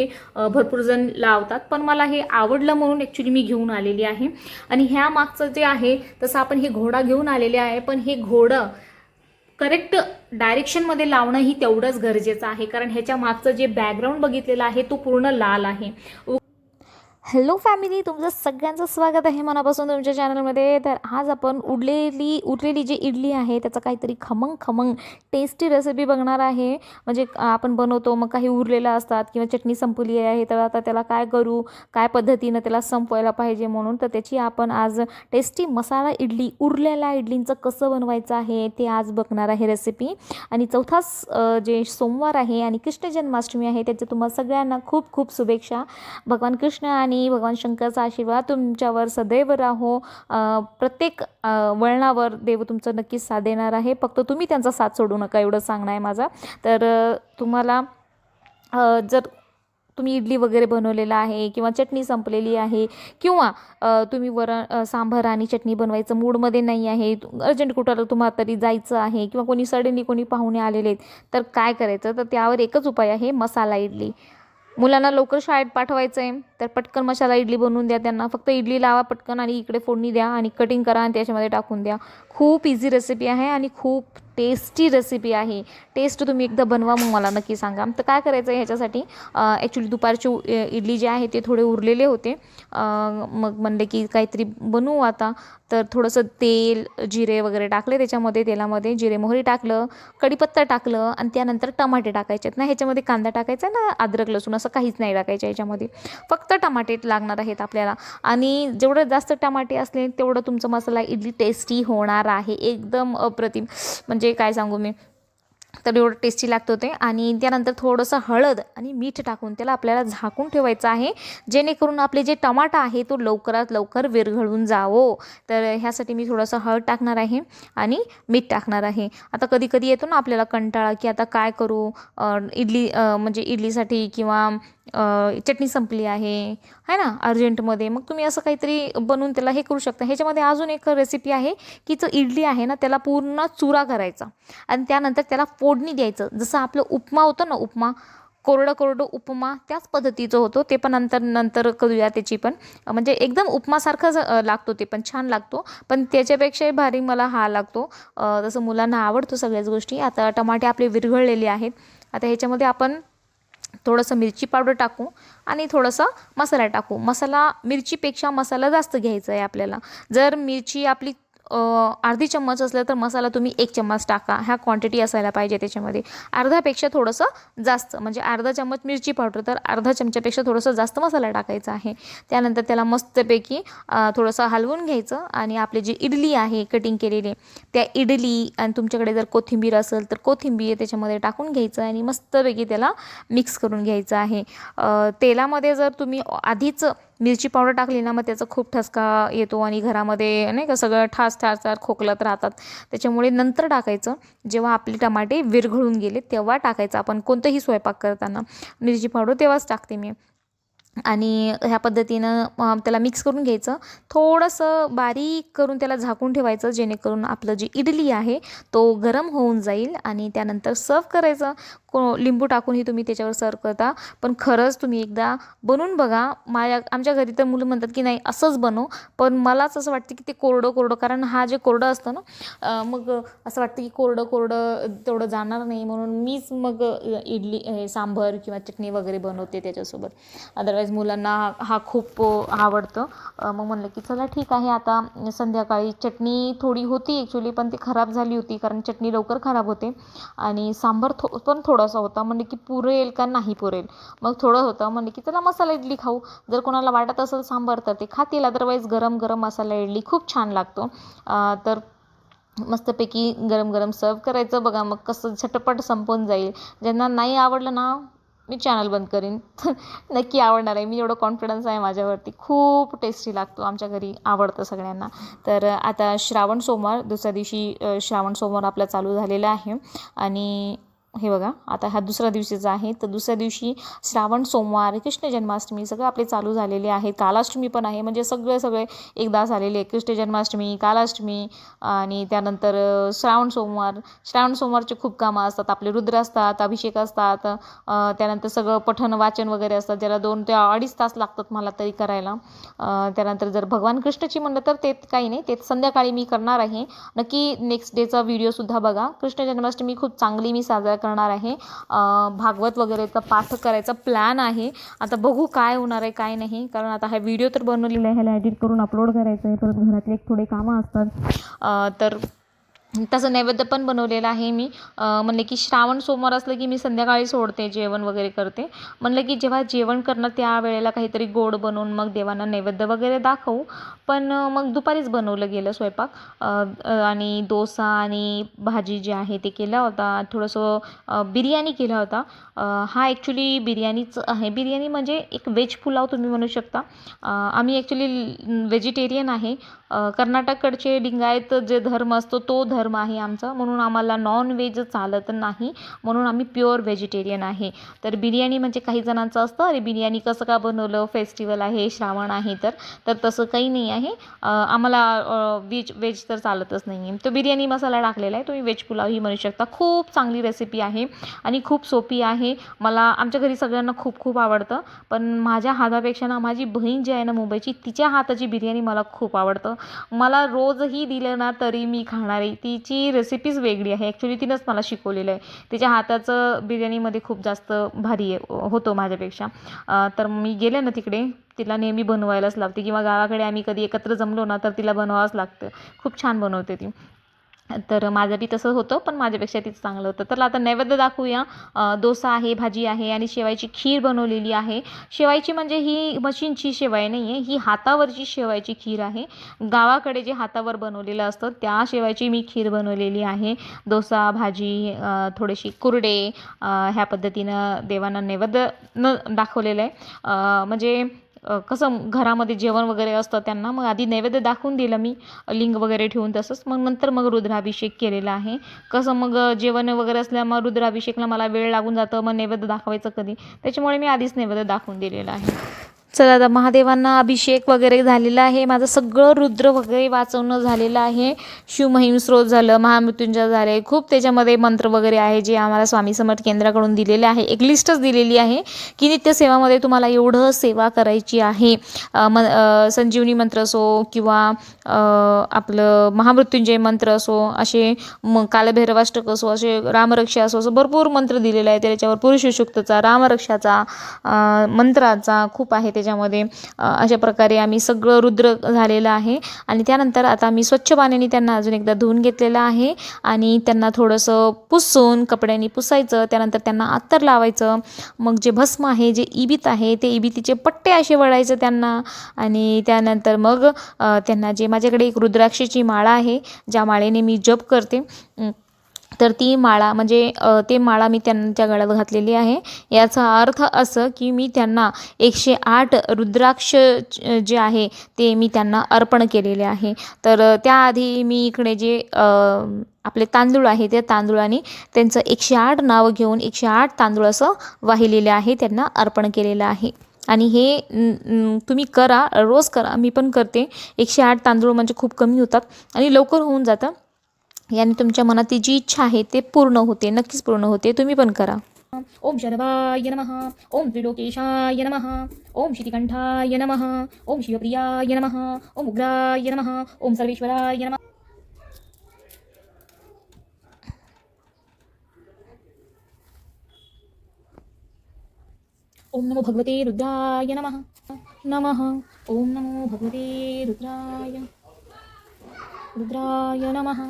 भरपूर जण लावतात. पण मला हे आवडलं म्हणून ॲक्च्युली मी घेऊन आलेली आहे. आणि ह्या मागचं जे आहे तसं आपण हे घोडा घेऊन आलेले आहे पण हे घोडं करेक्ट डायरेक्शनमध्ये लावणं ही तेवढंच गरजेचं आहे. कारण ह्याच्या मागचं जे बॅकग्राऊंड बघितलेलं आहे तो पूर्ण लाल आहे. हॅलो फॅमिली तुमचं सगळ्यांचं स्वागत आहे मनापासून तुमच्या चॅनलमध्ये. तर आज आपण उडलेली उरलेली जी इडली आहे त्याचं काहीतरी खमंग खमंग टेस्टी रेसिपी बघणार आहे. म्हणजे आपण बनवतो मग काही उरलेलं असतात किंवा चटणी संपली आहे तर आता त्याला काय करू काय पद्धतीनं त्याला संपवायला पाहिजे म्हणून तर त्याची आपण आज टेस्टी मसाला इडली उरलेल्या इडलींचं कसं बनवायचं आहे ते आज बघणार आहे रेसिपी आणि चौथा जे सोमवार आहे आणि कृष्ण जन्माष्टमी आहे त्याच्या तुम्हाला सगळ्यांना खूप खूप शुभेच्छा. भगवान कृष्ण आणि भगवान शंकरचा आशीर्वाद तुमच्यावर सदैव राहो. प्रत्येक वळणावर देव तुमचं नक्कीच साथ देणार आहे. फक्त तुम्ही त्यांचा साथ सोडू नका एवढं सांगणं आहे माझा. तर तुम्हाला जर तुम्ही इडली वगैरे बनवलेला आहे किंवा चटणी संपलेली आहे किंवा तुम्ही वरण सांबार आणि चटणी बनवायचं मूडमध्ये नाही आहे अर्जंट कुठं तुम्हाला तरी जायचं आहे किंवा कोणी सडनली कोणी पाहुणे आलेले आहेत तर काय करायचं? तर त्यावर एकच उपाय आहे मसाला इडली. मुलांना लवकर शाळेत पाठवायचं आहे तर पटकन मसाला इडली बनवून द्या त्यांना. फक्त इडली लावा पटकन आणि इकडे फोडणी द्या आणि कटिंग करा आणि त्याच्यामध्ये टाकून द्या. खूप इझी रेसिपी आहे आणि खूप टेस्टी रेसिपी आहे. टेस्ट तुम्ही एकदा बनवा मग मला नक्की सांगा. तर काय करायचं आहे ह्याच्यासाठी ॲक्च्युली दुपारची उ- इडली जे आहे ते थोडे उरलेले होते. मग म्हणले की काहीतरी बनवू आता. तर थोडंसं तेल जिरे वगैरे टाकले त्याच्यामध्ये तेलामध्ये. जिरे मोहरी टाकलं कढीपत्ता टाकलं आणि त्यानंतर टमाटे टाकायचे आहेत ना ह्याच्यामध्ये कांदा टाकायचा आहे ना अद्रक लसूण असं काहीच नाही टाकायचं ह्याच्यामध्ये. फक्त फक्त टमाटे लागणार आहेत आपल्याला. आणि जेवढं जास्त टमाटे असले तेवढं तुमचं मसाला इडली टेस्टी होणार आहे. एकदम अप्रतिम. म्हणजे काय सांगू मी? तर एवढं टेस्टी लागतं ते आणि त्यानंतर थोडंसं हळद आणि मीठ टाकून त्याला आपल्याला झाकून ठेवायचं आहे. जेणेकरून आपले जे टमाटा आहे तो लवकरात लवकर विरघळून जावो. तर ह्यासाठी मी थोडंसं हळद टाकणार आहे आणि मीठ टाकणार आहे. आता कधी कधी येतो ना आपल्याला कंटाळा की आता काय करू? इडली म्हणजे इडलीसाठी किंवा चटणी संपली आहे है ना अर्जंटमध्ये. मग तुम्ही असं काहीतरी बनवून त्याला हे करू शकता. ह्याच्यामध्ये अजून एक रेसिपी आहे की जो इडली आहे ना त्याला पूर्ण चुरा करायचा. आणि त्यानंतर त्याला फोडणी द्यायचं. जसं आपलं उपमा होतं ना उपमा कोरडं कोरडं उपमा त्याच पद्धतीचं होतो. ते पण नंतर नंतर करूया त्याची पण. म्हणजे एकदम उपमासारखाच लागतो ते पण. छान लागतो. पण त्याच्यापेक्षाही भारी मला हा लागतो. जसं मुलांना आवडतो सगळ्याच गोष्टी. आता टमाटे आपले विरघळलेले आहेत. आता ह्याच्यामध्ये आपण थोडंसं मिरची पावडर टाकू आणि थोडंसं मसाला टाकू. मसाला मिरचीपेक्षा मसाला जास्त घ्यायचा आहे आपल्याला. जर मिरची आपली अर्धी चम्मच असलं तर मसाला तुम्ही एक चम्मच टाका. ह्या क्वांटिटी असायला पाहिजे त्याच्यामध्ये. अर्ध्यापेक्षा थोडंसं जास्त म्हणजे अर्धा चम्मच मिरची पावडर तर अर्धा चमच्यापेक्षा थोडंसं जास्त मसाला टाकायचा आहे. त्यानंतर त्याला मस्तपैकी थोडंसं हलवून घ्यायचं आणि आपली जी इडली आहे कटिंग केलेली त्या इडली आणि तुमच्याकडे जर कोथिंबीर असेल तर कोथिंबीर त्याच्यामध्ये टाकून घ्यायचं आणि मस्तपैकी त्याला मिक्स करून घ्यायचं आहे. तेलामध्ये जर तुम्ही आधीच मिरची पावडर टाकली ना मग त्याचा खूप ठसका येतो आणि घरामध्ये नाही का सगळं ठास ठास ठास खोकलत राहतात. त्याच्यामुळे नंतर टाकायचं. जेव्हा आपले टमाटे विरघळून गेले तेव्हा टाकायचं. आपण कोणतंही स्वयंपाक करताना मिरची पावडर तेव्हाच टाकते मी. आणि ह्या पद्धतीनं त्याला मिक्स करून घ्यायचं. थोडंसं बारीक करून त्याला झाकून ठेवायचं जेणेकरून आपलं जी इडली आहे तो गरम होऊन जाईल आणि त्यानंतर सर्व करायचं. को लिंबू टाकूनही तुम्ही त्याच्यावर सर्व करता पण खरंच तुम्ही एकदा बनवून बघा. माझ्या आमच्या घरी तर मुलं म्हणतात की नाही असंच बनव. पण मलाच असं वाटतं की ते कोरडं कोरडं कारण हा जे कोरडं असतं ना मग असं वाटतं की कोरडं कोरडं तेवढं जाणार नाही. म्हणून मीच मग इडली हे सांभर किंवा चटणी वगैरे बनवते त्याच्यासोबत. अदरवाईज मुलांना हा- खूप आवडतं. मग म्हणलं की चला ठीक आहे आता संध्याकाळी चटणी थोडी होती ॲक्च्युली पण ती खराब झाली होती कारण चटणी लवकर खराब होते. आणि सांबार थो पण थोडासा होता. म्हणजे की पुरेल का नाही पुरेल? मग थोडं होतं. म्हणजे की चला मसाला इडली खाऊ. जर कोणाला वाटत असेल सांबार तर ते खातील अदरवाईज गरम गरम मसाला इडली खूप छान लागतो. तर मस्तपैकी गरम गरम सर्व करायचं. बघा मग कसं झटपट संपून जाईल. ज्यांना नाही आवडलं ना मी चॅनल बंद करीन. नक्की आवडणार आहे. मी एवढं कॉन्फिडन्स आहे माझ्यावरती. खूप टेस्टी लागतो आमच्या घरी. आवडतं सगळ्यांना. तर आता श्रावण सोमवार दुसऱ्या दिवशी श्रावण सोमवार आपला चालू झालेला आहे. आणि हे बघा आता हा दुसरा दिवशीचा आहे. तर दुसऱ्या दिवशी श्रावण सोमवार कृष्ण जन्माष्टमी सगळं आपले चालू झालेले आहे. कालाष्टमी पण आहे. म्हणजे सगळे सगळे एकदा झालेले आहे कृष्ण जन्माष्टमी कालाष्टमी आणि त्यानंतर श्रावण सोमवार. श्रावण सोमवारचे खूप कामं असतात. आपले रुद्र असतात अभिषेक असतात त्यानंतर सगळं पठण वाचन वगैरे असतात. ज्याला दोन ते अडीच तास लागतात मला तरी करायला. त्यानंतर जर भगवान कृष्णची म्हणलं तर ते काही नाही. ते संध्याकाळी मी करणार आहे. नक्की नेक्स्ट डेचा व्हिडिओसुद्धा बघा. कृष्ण जन्माष्टमी खूप चांगली मी साजरा करणार आहे. भागवत वगैरेचा पाठ करायचा प्लॅन आहे. आता बघू काय होणार आहे काय नाही. कारण आता हा व्हिडिओ तर बनवलेला आहे ह्याला एडिट करून अपलोड करायचं आहे. परत घरातले एक थोडे कामं असतात. तर तसं नैवेद्य पण बनवलेलं आहे मी. म्हणलं की श्रावण सोमवार असलं की मी संध्याकाळी सोडते जेवण वगैरे करते. म्हणलं की जेव्हा जेवण करणार त्या वेळेला काहीतरी गोड बनवून मग देवांना नैवेद्य वगैरे दाखवू. पण मग दुपारीच बनवलं गेलं स्वयंपाक. आणि डोसा आणि भाजी जी आहे ते केला होता. थोडंसं बिर्याणी केला होता. हा ॲक्च्युली बिर्याणीच आहे. बिर्याणी म्हणजे एक व्हेज पुलाव तुम्ही म्हणू शकता. आम्ही ॲक्च्युली व्हेजिटेरियन आहे. कर्नाटककडचे लिंगायत जे धर्म असतो तो धर्म आहे आमचा. म्हणून आम्हाला नॉन व्हेज चालत नाही. म्हणून आम्ही प्युअर व्हेजिटेरियन आहे. तर बिर्याणी म्हणजे काही जणांचं असतं. अरे बिर्याणी कसं का बनवलं? फेस्टिवल आहे श्रावण आहे तर. तर तसं काही नाही आहे. आम्हाला व्हेज व्हेज तर चालतच नाही आहे तो बिर्याणी मसाला टाकलेला आहे. तुम्ही व्हेज पुलावही म्हणू शकता. खूप चांगली रेसिपी आहे आणि खूप सोपी आहे. मला आमच्या घरी सगळ्यांना खूप खूप आवडतं. पण माझ्या हातापेक्षा ना माझी बहीण जी आहे ना मुंबईची तिच्या हाताची बिर्याणी मला खूप आवडतं. मला रोजही दिलं ना तरी मी खाणार आहे. तिची रेसिपीच वेगळी आहे. ॲक्च्युली तिनंच मला शिकवलेलं आहे. तिच्या हाताचं बिर्याणीमध्ये खूप जास्त भारी आहे होतो माझ्यापेक्षा. तर मी गेले ना तिकडे तिला नेहमी बनवायलाच लावते. किंवा गावाकडे आम्ही कधी एकत्र जमलो ना तर तिला बनवावंच लागतं. खूप छान बनवते ती. तर माझं बी तसं होतं पण माझ्यापेक्षा तिचं चांगलं होतं. तर आता नैवेद्य दाखवूया. डोसा आहे भाजी आहे आणि शेवायची खीर बनवलेली आहे. शेवायची म्हणजे ही मशीनची शेवाय नाही आहे ही हातावरची शेवायची खीर आहे. गावाकडे जे हातावर बनवलेलं असतं त्या शेवायची मी खीर बनवलेली आहे. डोसा भाजी थोडीशी कुरडे ह्या पद्धतीनं देवांना नैवेद्य न दाखवलेलं आहे. म्हणजे कसं घरामध्ये जेवण वगैरे असतं त्यांना मग आधी नैवेद्य दाखवून दिलं मी लिंग वगैरे ठेवून तसंच. मग नंतर मग रुद्राभिषेक केलेला आहे. कसं मग जेवण वगैरे असल्यामुळे रुद्राभिषेकला मला वेळ लागून जातं मग नैवेद्य दाखवायचं कधी? त्याच्यामुळे मी आधीच नैवेद्य दाखवून दिलेलं आहे. चला आता महादेवांना अभिषेक वगैरे झालेला आहे. माझं सगळं रुद्र वगैरे वाचवणं झालेलं आहे. शिवमहिम स्रोत झालं महामृत्युंजय झाले. खूप त्याच्यामध्ये मंत्र वगैरे आहे जे आम्हाला स्वामी समर्थ केंद्राकडून दिलेले आहे. एक लिस्टच दिलेली आहे की नित्यसेवामध्ये तुम्हाला एवढं सेवा करायची आहे. म संजीवनी मंत्र असो किंवा आपलं महामृत्युंजय मंत्र असो असे म कालभैरवाष्टक असो असे रामरक्षा असो असं भरपूर मंत्र दिलेलं आहे त्याच्यावर पुरुषशुक्तचा रामरक्षाचा मंत्राचा खूप आहे. त्याच्यामध्ये अशा प्रकारे आम्ही सगळं रुद्र झालेलं आहे. आणि त्यानंतर आता मी स्वच्छ पाण्याने त्यांना अजून एकदा धुवून घेतलेलं आहे. आणि त्यांना थोडंसं पुसून कपड्यांनी पुसायचं त्यानंतर त्यांना अत्तर लावायचं. मग जे भस्म आहे जे इबित आहे ते इबितीचे पट्टे असे वळायचं त्यांना. आणि त्यानंतर मग त्यांना जे माझ्याकडे एक रुद्राक्षीची माळा आहे ज्या माळेने मी जप करते तर ती माळा म्हणजे ते माळा मी त्यांच्या गळ्यात घातलेली आहे. याचा अर्थ असं की मी त्यांना एकशे आठ रुद्राक्ष जे आहे ते मी त्यांना अर्पण केलेले आहे. तर त्याआधी मी इकडे जे आपले तांदूळ आहे त्या तांदूळाने त्यांचं एकशे आठ नावं घेऊन एकशे आठ तांदूळ असं वाहिलेले आहे त्यांना अर्पण केलेलं आहे. आणि हे तुम्ही करा रोज करा मी पण करते. एकशे आठ तांदूळ म्हणजे खूप कमी होतात आणि लवकर होऊन जातं. याने तुमच्या मनातील जी इच्छा आहे ते पूर्ण होते, नक्कीच पूर्ण होते, तुम्ही पण करा. ओम शरवाय नमः, ओम त्रिलोकेशाय नमः, ओम शितिकंठाय नम, ओम शिवप्रियाय नम, ओम उग्राय नम, ओम सर्वेश्वराय नमः। ओम नमो भगवते रुद्राय नम नम। ओम नमो भगवते रुद्राय रुद्राय नमः।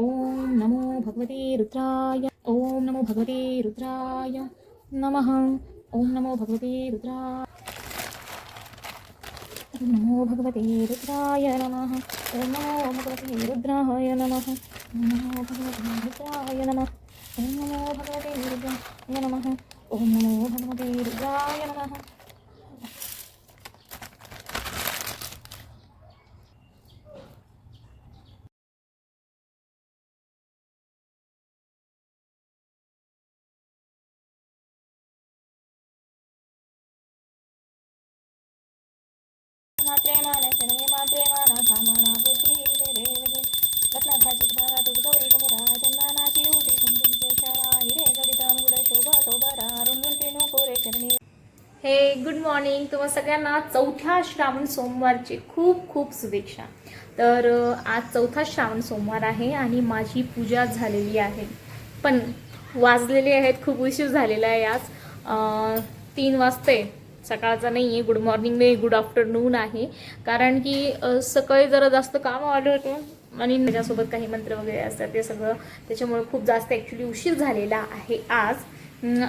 ओम नमो भगवते रुद्राय ओम नमो भगवते रुद्राय नमः। ओम नमो भगवते रुद्राय ओम नमो भगवते रुद्राय नमः। ओम नमो भगवते रुद्राय नमः। ओम नमो भगवते रुद्राय नमः। ओम नमो भगवते रुद्राय नमः। ओम नमो भगवते रुद्राय नमः। तुम्हा सगळ्यांना चौथ्या श्रावण सोमवारची खूप खूप शुभेच्छा. तर आज चौथा श्रावण सोमवार आहे आणि माझी पूजा झालेली आहे. पण वाजलेले आहेत खूप उशीर झालेला आहे आज. तीन वाजते. सकाळचा नाही आहे गुड मॉर्निंग नाही गुड आफ्टरनून आहे. कारण की सकाळी जरा जास्त काम आलं होतं आणि माझ्यासोबत काही मंत्र वगैरे असतात ते सगळं त्याच्यामुळे खूप जास्त ॲक्च्युली उशीर झालेला आहे आज.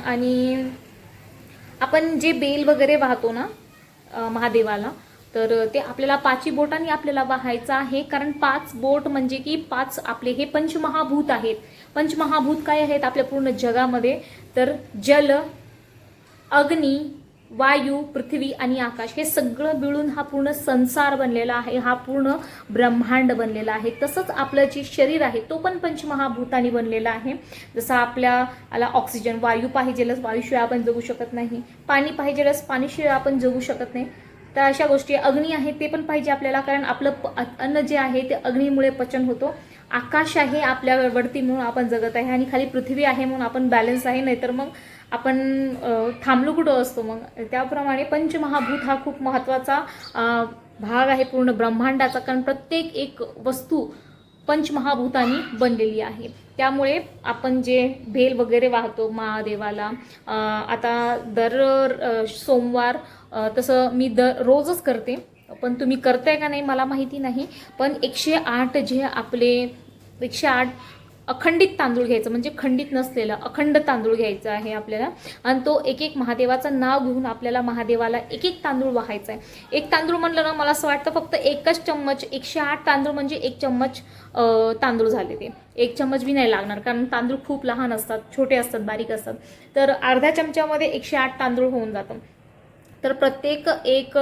आणि आपण जे बेल वगैरे वाहतो ना महादेवाला तर ते आपल्याला पाची बोटांनी आपल्याला वाहायचं आहे. कारण पाच बोट म्हणजे की पाच आपले हे पंचमहाभूत आहेत. पंचमहाभूत काय आहेत आपल्या पूर्ण जगामध्ये? तर जल अग्नी वायू पृथ्वी आणि आकाश हे सगळं मिळून हा पूर्ण संसार बनलेला आहे हा पूर्ण ब्रह्मांड बनलेला आहे. तसंच आपलं जे शरीर आहे तो पण पंचमहाभूतानी बनलेला आहे. जसं आपल्याला ऑक्सिजन वायू पाहिजेलच वायूशिवाय आपण जगू शकत नाही. पाणी पाहिजेलच पाणीशिवाय आपण जगू शकत नाही. तर अशा गोष्टी अग्नी आहे ते पण पाहिजे आपल्याला कारण आपलं प- अन्न जे आहे ते अग्नीमुळे पचन होतो. आकाश आहे आपल्या वरती म्हणून आपण जगत आहे आणि खाली पृथ्वी आहे म्हणून आपण बॅलन्स आहे नाहीतर मग आपण थांबलो कुठं असतो मग? त्याप्रमाणे पंचमहाभूत हा खूप महत्त्वाचा भाग आहे पूर्ण ब्रह्मांडाचा कारण प्रत्येक एक वस्तू पंचमहाभूतानी बनलेली आहे. त्यामुळे आपण जे भेल वगैरे वाहतो महादेवाला आता दर सोमवार तसं मी दर रोजच करते. पण तुम्ही करताय का नाही मला माहिती नाही. पण एकशे आठ जे आपले एकशे आठ अखंडित तांदूळ घ्यायचं म्हणजे खंडित नसलेलं अखंड तांदूळ घ्यायचं आहे आपल्याला. आणि तो एक एक महादेवाचं नाव घेऊन आपल्याला महादेवाला एक एक तांदूळ वाहायचा आहे एक तांदूळ म्हणलं ना मला असं वाटतं फक्त एकच चम्मच एकशे आठ तांदूळ म्हणजे एक चम्मच तांदूळ झाले ते. एक चम्मच बी नाही लागणार कारण तांदूळ खूप लहान असतात छोटे असतात बारीक असतात. तर अर्ध्या चमच्यामध्ये एकशे आठ तांदूळ होऊन जातं. तर प्रत्येक एक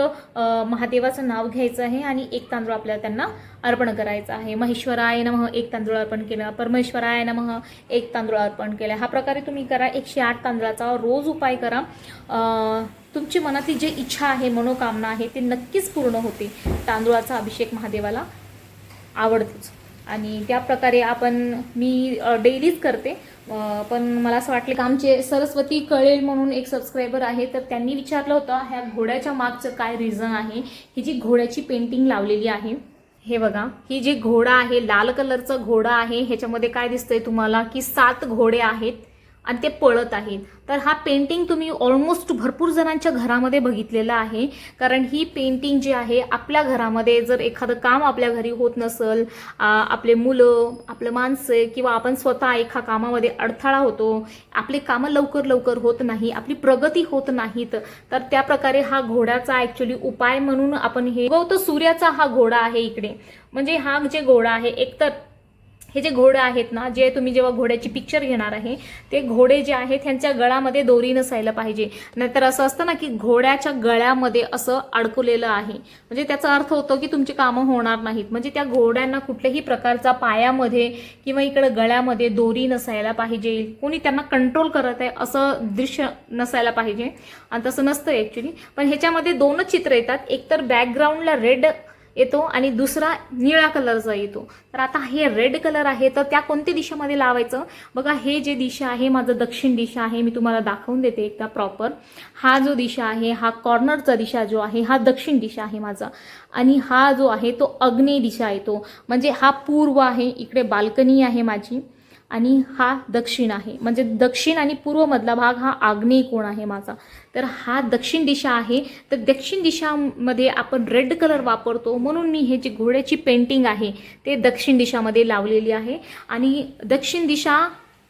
महादेवाचं नाव घ्यायचं आहे आणि एक तांदूळ आपल्याला त्यांना अर्पण करायचं आहे. महेश्वराय नमः एक तांदूळ अर्पण केलं. परमेश्वराय नमः एक तांदूळ अर्पण केलं. हा प्रकारे तुम्ही करा. एकशे आठ तांदळाचा रोज उपाय करा. तुमची मनातली जी इच्छा आहे मनोकामना आहे ते नक्कीच पूर्ण होते. तांदूळाचा अभिषेक महादेवाला आवडतोच. आणि त्या प्रकारे आपण मी डेलीच करते. पण मला असं वाटलं की आमचे सरस्वती कळेल म्हणून एक सबस्क्रायबर आहे तर त्यांनी विचारलं होतं ह्या घोड्याच्या मागचं काय रिझन आहे? ही जी घोड्याची पेंटिंग लावलेली आहे हे बघा ही जी घोडा आहे लाल कलरचं घोडा आहे ह्याच्यामध्ये काय दिसतंय तुम्हाला? की सात घोडे आहेत आणि ते पळत आहेत. तर हा पेंटिंग तुम्ही ऑलमोस्ट भरपूर जणांच्या घरामध्ये बघितलेलं आहे. कारण ही पेंटिंग जी आहे आपल्या घरामध्ये जर एखादं काम आपल्या घरी होत नसेल आपले मुलं आपलं माणसं किंवा आपण स्वतः एका कामामध्ये अडथळा होतो आपले कामं लवकर लवकर होत नाही आपली प्रगती होत नाहीत तर त्या प्रकारे हा घोड्याचा ॲक्च्युली उपाय म्हणून आपण हे गौत सूर्याचा हा घोडा आहे इकडे. म्हणजे हा जे घोडा आहे एकतर हे जे घोडे आहेत ना जे तुम्ही जेव्हा घोड्याची पिक्चर घेणार आहे ते घोडे जे आहेत त्यांच्या गळामध्ये दोरी नसायला पाहिजे. नाहीतर असं असतं ना की घोड्याच्या गळ्यामध्ये असं अडकवलेलं आहे. म्हणजे त्याचा अर्थ होतो की तुमची कामं होणार नाहीत. म्हणजे त्या घोड्यांना कुठल्याही प्रकारचा पायामध्ये किंवा इकडं गळ्यामध्ये दोरी नसायला पाहिजे. कोणी त्यांना कंट्रोल करत आहे असं दृश्य नसायला पाहिजे. आणि तसं नसतं ॲक्च्युली पण ह्याच्यामध्ये दोनच चित्र येतात. एकतर बॅकग्राऊंडला रेड येतो आणि दुसरा निळा कलरचा येतो. तर आता हे रेड कलर आहे तर त्या कोणत्या दिशेमध्ये लावायचं? बघा हे जे दिशा आहे माझं दक्षिण दिशा आहे मी तुम्हाला दाखवून देते एकदा प्रॉपर हा जो दिशा आहे हा कॉर्नरचा दिशा जो आहे हा दक्षिण दिशा आहे माझा. आणि हा जो आहे तो अग्नेय दिशा येतो. म्हणजे हा पूर्व आहे इकडे बाल्कनी आहे माझी. आणि हा दक्षिण आहे. म्हणजे दक्षिण आणि पूर्वमधला भाग हा आग्नेय कोण आहे माझा? तर हा दक्षिण दिशा आहे. तर दक्षिण दिशामध्ये आपण रेड कलर वापरतो. म्हणून मी हे जे घोड्याची पेंटिंग आहे ते दक्षिण दिशामध्ये लावलेली आहे. आणि दक्षिण दिशा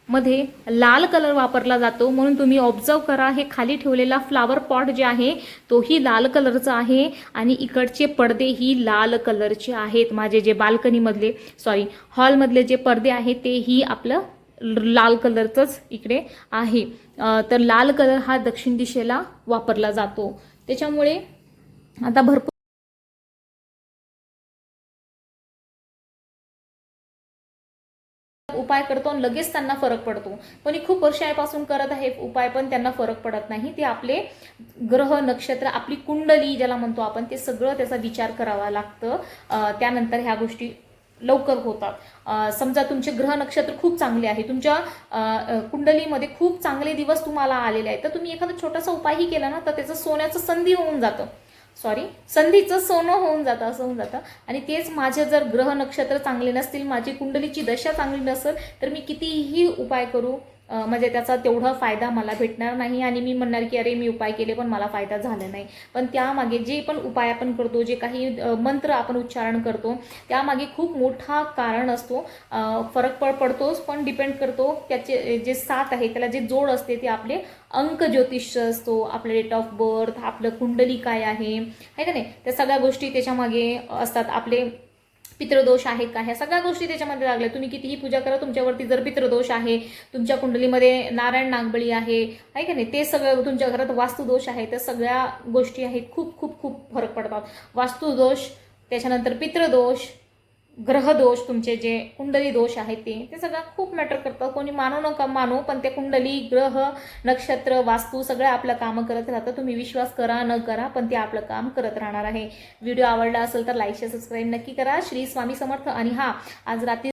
मध्ये लाल कलर वापरला जातो. म्हणून तुम्ही ऑब्झर्व करा हे खाली ठेवलेला फ्लावर पॉट जे आहे तोही लाल कलरचा आहे. आणि इकडचे पडदे ही लाल कलरचे आहेत. माझे जे बाल्कनीमधले सॉरी हॉलमधले जे पडदे आहेत तेही आपलं लाल कलरचंच इकडे आहे. तर लाल कलर हा दक्षिण दिशेला वापरला जातो. त्याच्यामुळे आता भरपूर उपाय करतो आणि लगेच त्यांना फरक पडतो. पण ही खूप वर्षापासून करत आहे उपाय पण त्यांना फरक पडत नाही. ते आपले ग्रह नक्षत्र आपली कुंडली ज्याला म्हणतो आपण ते सगळं त्याचा विचार करावा लागतं. त्यानंतर ह्या गोष्टी लवकर होतात. समजा तुमचे ग्रह नक्षत्र खूप चांगले आहे. तुमच्या कुंडलीमध्ये खूप चांगले दिवस तुम्हाला आलेले आहेत. तर तुम्ही एखादा छोटासा उपायही केला ना तर त्याचं सोन्याचं संधी होऊन जातं. सॉरी संधीचं सोनं होऊन जातं असं होऊन जातं. आणि तेच माझे जर ग्रह नक्षत्र चांगले नसतील माझी कुंडलीची दशा चांगली नसेल तर मी कितीही उपाय करू म्हणजे त्याचा तेवढा फायदा मला भेटणार नाही आणि मी म्हणणार की अरे मी उपाय केले पण मला फायदा झाला नाही. पण त्यामागे जे पण उपाय आपण करतो जे काही मंत्र आपण उच्चारण करतो त्यामागे खूप मोठा कारण असतो. फरक पड पडतोच पण डिपेंड करतो त्याचे जे साथ आहे त्याला जे जोड असते ते आपले अंक ज्योतिष असतो आपलं डेट ऑफ बर्थ आपलं कुंडली काय आहे आहे का नाही? त्या सगळ्या गोष्टी त्याच्यामागे असतात. आपले पितृदोष आहे का? ह्या सगळ्या गोष्टी त्याच्यामध्ये लागल्या. तुम्ही कितीही पूजा करा तुमच्यावरती जर पितृदोष आहे तुमच्या कुंडलीमध्ये नारायण नागबळी आहे आहे का नाही? ते सगळं तुमच्या घरात वास्तुदोष आहे त्या सगळ्या गोष्टी आहेत. खूप खूप खूप फरक पडतात. वास्तुदोष त्याच्यानंतर पितृदोष ग्रहदोष तुमचे जे कुंडली दोष आहेत ते ते सगळं खूप मॅटर करतं कोणी मानू नका मानू पण ते कुंडली ग्रह नक्षत्र वास्तू सगळं आपलं कामं करत राहतं. तुम्ही विश्वास करा न करा पण ते आपलं काम करत राहणार आहे. व्हिडिओ आवडला असेल तर लाईक शेअर सबस्क्राईब नक्की करा. श्री स्वामी समर्थ आणि हा आज रात्री